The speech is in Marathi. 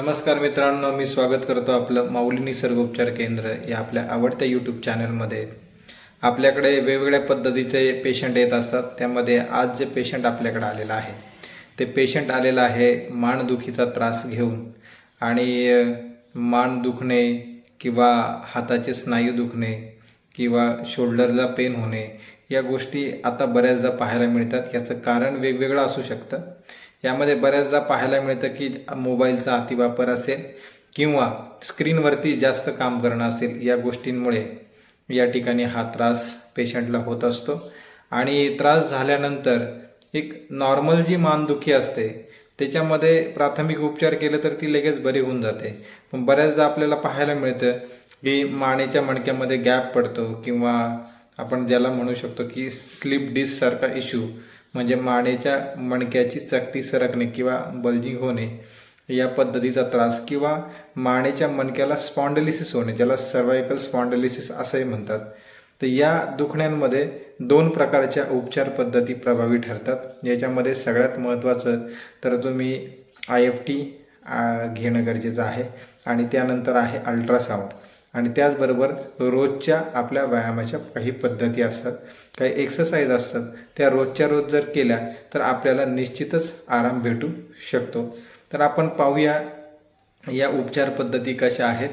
नमस्कार मित्रांनो मी स्वागत करतो आपलं माऊली निसर्गोपचार केंद्र या आपल्या आवडत्या यूट्यूब चॅनलमध्ये आपल्याकडे वेगवेगळ्या पद्धतीचे पेशंट येत असतात त्यामध्ये आज जे पेशंट आपल्याकडे आलेलं आहे ते पेशंट आलेलं आहे मानदुखीचा त्रास घेऊन आणि मान दुखणे किंवा हाताचे स्नायू दुखणे किंवा शोल्डरला पेन होणे या गोष्टी आता बऱ्याचदा पाहायला मिळतात. याचं कारण वेगवेगळं असू शकतं. यामध्ये बऱ्याचदा पाहायला मिळतं की मोबाईलचा अतिवापर असेल किंवा स्क्रीनवरती जास्त काम करणं असेल या गोष्टींमुळे या ठिकाणी हा त्रास पेशंटला होत असतो. आणि त्रास झाल्यानंतर एक नॉर्मल जी मानदुखी असते त्याच्यामध्ये प्राथमिक उपचार केले तर ती लगेच बरी होऊन जाते. पण बऱ्याचदा आपल्याला पाहायला मिळतं हे मानेच्या मणक्यामध्ये गॅप पडतो किंवा आपण ज्याला म्हणू शकतो की स्लिप डिस्क सारखा इश्यू म्हणजे मानेच्या मणक्याची चकती सरकणे किंवा बल्जिंग होणे या पद्धतीचा त्रास किंवा मानेच्या मणक्याला स्पॉन्डलिसिस होणे ज्याला सर्वायकल स्पॉन्डलिसिस असंही म्हणतात. तर या दुखण्यांमध्ये दोन प्रकारच्या उपचार पद्धती प्रभावी ठरतात. याच्यामध्ये सगळ्यात महत्त्वाचं तर तुम्ही आय एफ टी घेणं गरजेचं आहे. आणि त्यानंतर आहे अल्ट्रासाऊंड. आणि त्याचबरोबर रोजच्या आपल्या व्यायामाच्या काही पद्धती असतात काही एक्सरसाइज असतात. त्या रोजच्या रोज जर केल्या तर आपल्याला निश्चितच आराम भेटू शकतो. तर आपण पाहूया या उपचार पद्धती कशा आहेत.